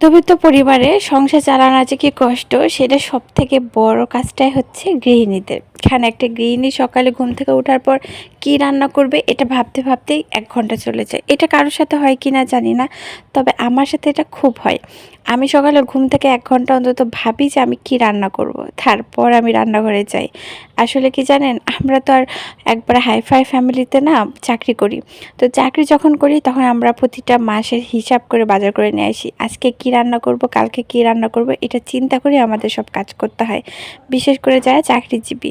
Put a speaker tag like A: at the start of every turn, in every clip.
A: মধ্যবিত্ত পরিবারে সংসার চালানো যে কি কষ্ট সেটা সব থেকে বড় কাজটাই হচ্ছে গৃহিণীদের। এখানে একটা গৃহিণী সকালে ঘুম থেকে ওঠার পর কি রান্না করবে এটা ভাবতে ভাবতেই এক ঘণ্টা চলে যায়। এটা কারোর সাথে হয় কি না জানি না, তবে আমার সাথে এটা খুব হয়। আমি সকালে ঘুম থেকে এক ঘণ্টা অন্তত ভাবি যে আমি কি রান্না করব। তারপর আমি রান্নাঘরে যাই। আসলে কি জানেন, আমরা তো আর একবার হাইফাই ফ্যামিলিতে না চাকরি করি। তো চাকরি যখন করি তখন আমরা প্রতিটা মাসের হিসাব করে বাজার করে নিয়ে আসি, আজকে কি রান্না করব, কালকে কি রান্না করব, এটা চিন্তা করে আমাদের সব কাজ করতে হয়। বিশেষ করে যারা চাকরিজীবী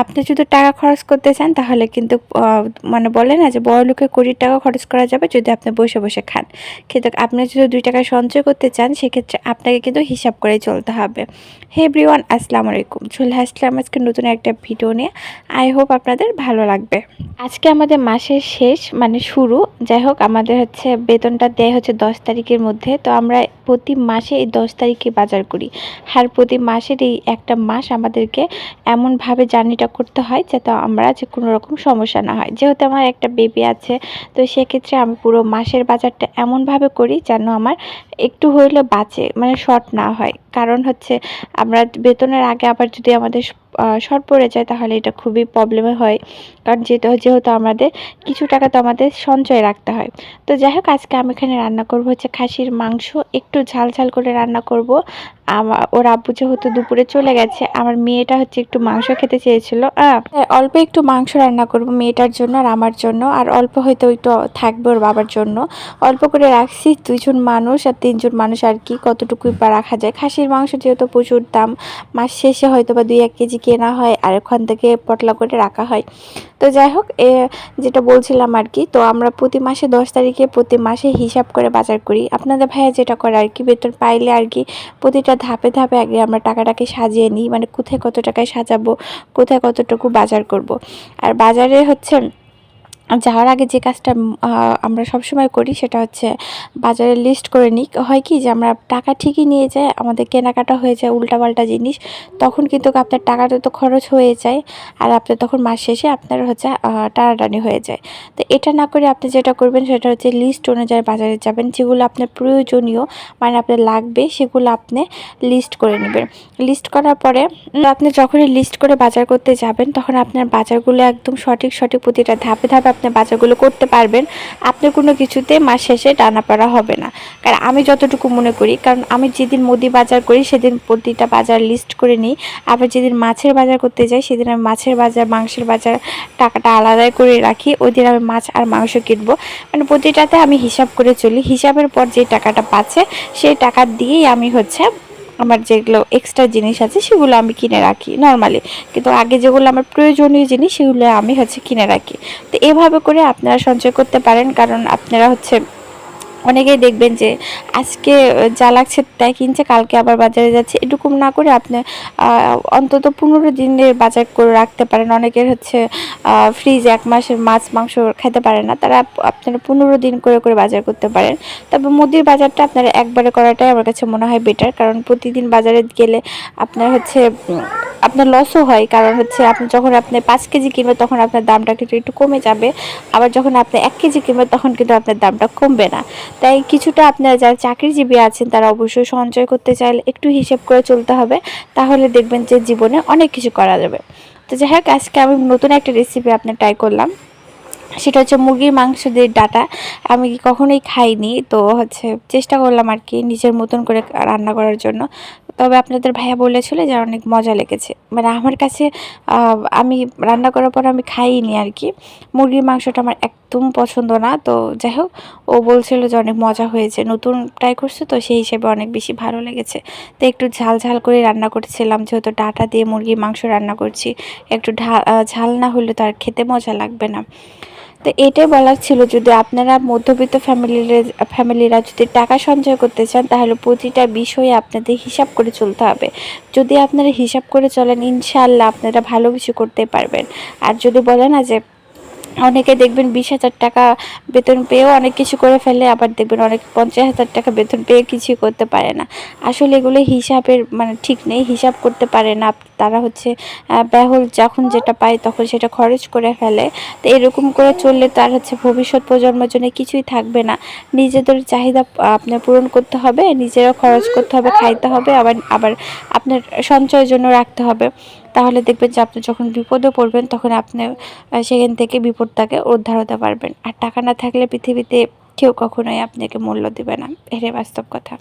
A: আপনি যদি টাকা খরচ করতে চান, তাহলে কিন্তু মানে বলে না যে বড় লোকের কোটির টাকা খরচ করা যাবে যদি আপনি বসে বসে খান। কিন্তু আপনি যদি দুই টাকা সঞ্চয় করতে চান, সেক্ষেত্রে আপনাকে কিন্তু হিসাব করে চলতে হবে। হে এভরিওয়ান, আসসালামু আলাইকুম। চলে আসলাম আজকে নতুন একটা ভিডিও নিয়ে। আই হোপ আপনাদের ভালো লাগবে। আজকে আমাদের মাসের শেষ মানে শুরু। যাই হোক, আমাদের হচ্ছে বেতনটা দেয় হচ্ছে দশ তারিখের মধ্যে। তো আমরা প্রতি মাসে এই দশ তারিখে বাজার করি। আর প্রতি মাসের এই একটা মাস আমাদেরকে এমনভাবে জার্নিটা করতে হয় যাতে আমরা যে কোনো রকম সমস্যা না হয়। যেহেতু আমার একটা বেবি আছে, তো সেক্ষেত্রে আমি পুরো মাসের বাজারটা এমনভাবে করি যেন আমার একটু হইলে বাঁচে মানে শর্ট না হয়। কারণ হচ্ছে আমরা বেতনের আগে আবার যদি আমাদের শর্ট পড়ে যায়, তাহলে এটা খুবই প্রবলেমে হয়। কারণ যেহেতু যেহেতু আমাদের কিছু টাকা তো আমাদের সঞ্চয় রাখতে হয়। তো যাই হোক আজকে আমি এখানে রান্না করব হচ্ছে খাসির মাংস। একটু ঝাল ঝাল করে রান্না করব। আমার ওর আব্বু যেহেতু দুপুরে চলে গেছে, আমার মেয়েটা হচ্ছে একটু মাংস খেতে চেয়েছিল। অল্প একটু মাংস রান্না করব মেয়েটার জন্য আর আমার জন্য। আর অল্প হয়তো একটু থাকবে ওর বাবার জন্য। অল্প করে রাখছি, দুইজন মানুষ আর তিনজন মানুষ আর কি, কতটুকুই বা রাখা যায়। খাসির মাংস যেহেতু প্রচুর দাম, মাস শেষে হয়তো বা দুই এক কেজি কেনা হয় আর ওখান থেকে পটলা করে রাখা হয়। তো যাই হোক, এ যেটা বলছিলাম আর কি তো আমরা প্রতি মাসে দশ তারিখে প্রতি মাসে হিসাব করে বাজার করি। আপনাদের ভাইয়া যেটা করে আর কি বেতন পাইলে আর কি প্রতিটা ধাপে ধাপে আগে আমরা টাকাটাকে সাজিয়ে নিই মানে কোথায় কত টাকায় সাজাবো, কোথায় কতটুকু বাজার করব। আর বাজারে হচ্ছে যাওয়ার আগে যে কাজটা আমরা সবসময় করি সেটা হচ্ছে বাজারে লিস্ট করে নিই। হয় কি যে আমরা টাকা ঠিকই নিয়ে যাই, আমাদের কেনাকাটা হয়ে যায় উল্টাপাল্টা জিনিস, তখন কিন্তু আপনার টাকাটা তো খরচ হয়ে যায় আর আপনার তখন মাস শেষে আপনার হচ্ছে টানাটানি হয়ে যায়। তো এটা না করে আপনি যেটা করবেন সেটা হচ্ছে লিস্ট অনুযায়ী বাজারে যাবেন, যেগুলো আপনার প্রয়োজনীয় মানে আপনার লাগবে সেগুলো আপনি লিস্ট করে নেবেন। লিস্ট করার পরে আপনি যখনই লিস্ট করে বাজার করতে যাবেন, তখন আপনার বাজারগুলো একদম সঠিক সঠিক প্রতিটা ধাপে ধাপে আপনি বাজারগুলো করতে পারবেন আপনার কোনো কিছুতে মাস শেষে টানাপাড়া হবে না। কারণ আমি যতটুকু মনে করি, কারণ আমি যেদিন মুদি বাজার করি, সেদিন প্রতিটা বাজার লিস্ট করে নিই। আবার যেদিন মাছের বাজার করতে যাই, সেদিন আমি মাছের বাজার, মাংসের বাজার টাকাটা আলাদাই করে রাখি। ওই দিন আমি মাছ আর মাংস কিনবো। মানে প্রতিটাতে আমি হিসাব করে চলি। হিসাবের পর যে টাকাটা পাচ্ছে, সেই টাকা দিয়েই আমি হচ্ছে আমার যেগুলো এক্সট্রা জিনিস আছে, সেগুলো আমি কিনে রাখি নর্মালি কিন্তু আগে যেগুলো আমার প্রয়োজনীয় জিনিস, সেগুলো আমি হচ্ছে কিনে রাখি। তো এভাবে করে আপনারা সঞ্চয় করতে পারেন, কারণ আপনারা হচ্ছে অনেকেই দেখবেন যে আজকে যা লাগছে তাই কিনছে, কালকে আবার বাজারে যাচ্ছে। এরকম না করে আপনি অন্তত পনেরো দিনের বাজার করে রাখতে পারেন। অনেকের হচ্ছে ফ্রিজ এক মাসের মাছ, মাংস খেতে পারে না। তারা আপনারা পনেরো দিন করে করে বাজার করতে পারেন। তবে মুদির বাজারটা আপনারা একবারে করাটাই আমার কাছে মনে হয় বেটার কারণ প্রতিদিন বাজারে গেলে আপনার হচ্ছে আপনার লসও হয়। কারণ হচ্ছে আপনি যখন আপনি পাঁচ কেজি কিনবেন, তখন আপনার দামটা কিন্তু একটু কমে যাবে। আবার যখন আপনি এক কেজি কিনবেন, তখন কিন্তু আপনার দামটা কমবে না। তাই কিছুটা আপনারা যারা চাকরিজীবী আছেন, তারা অবশ্যই সঞ্চয় করতে চাইলে একটু হিসেব করে চলতে হবে। তাহলে দেখবেন যে জীবনে অনেক কিছু করা যাবে। তো যাই হোক, আজকে আমি নতুন একটা রেসিপি আপনার ট্রাই করলাম। সেটা হচ্ছে মুরগির মাংস দিয়ে ডাটা। আমি কখনোই খাইনি, তো হচ্ছে চেষ্টা করলাম আর কি নিজের মতন করে রান্না করার জন্য। তবে আপনাদের ভাইয়া বলেছিল যে অনেক মজা লেগেছে। মানে আমার কাছে আমি রান্না করার পর আমি খাইনি আর কি মুরগির মাংসটা আমার একদম পছন্দ না, তো যাই হোক, ও বলছিল যে অনেক মজা হয়েছে, নতুন ট্রাই করছে, তো সেই হিসেবে অনেক বেশি ভালো লেগেছে। তো একটু ঝাল ঝাল করে রান্না করছিলাম, যেহেতু ডাটা দিয়ে মুরগির মাংস রান্না করছি, একটু ঝাল না হলে তো আর খেতে মজা লাগবে না। তো এটাই বলার ছিল, যদি আপনারা মধ্যবিত্ত ফ্যামিলির ফ্যামিলিরা যদি টাকা সঞ্চয় করতে চান, তাহলে প্রতিটা বিষয়ে আপনাদের হিসাব করে চলতে হবে। যদি আপনারা হিসাব করে চলেন ইনশাল্লাহ আপনারা ভালো কিছু করতে পারবেন। আর যদি বলে না যে অনেকে দেখবেন বিশ হাজার টাকা বেতন পেয়েও অনেক কিছু করে ফেলে, আবার দেখবেন অনেক পঞ্চাশ হাজার টাকা বেতন পেয়ে কিছুই করতে পারে না। আসলে এগুলো হিসাবের মানে ঠিক নেই, হিসাব করতে পারে না। তারা হচ্ছে ব্যাহুল যখন যেটা পায় তখন সেটা খরচ করে ফেলে। তো এরকম করে চললে তার হচ্ছে ভবিষ্যৎ প্রজন্মের জন্য কিছুই থাকবে না। নিজেদের চাহিদা আপনার পূরণ করতে হবে নিজেরা খরচ করতে হবে, খাইতে হবে, আবার আবার আপনার সঞ্চয়ের জন্য রাখতে হবে। তাহলে দেখবেন যে আপনি যখন বিপদে পড়বেন, তখন আপনি সেখান থেকে বিপদটাকে উদ্ধার হতে পারবেন। আর টাকা না থাকলে পৃথিবীতে কেউ কখনোই আপনাকে মূল্য দেবে না। এটাই বাস্তব কথা।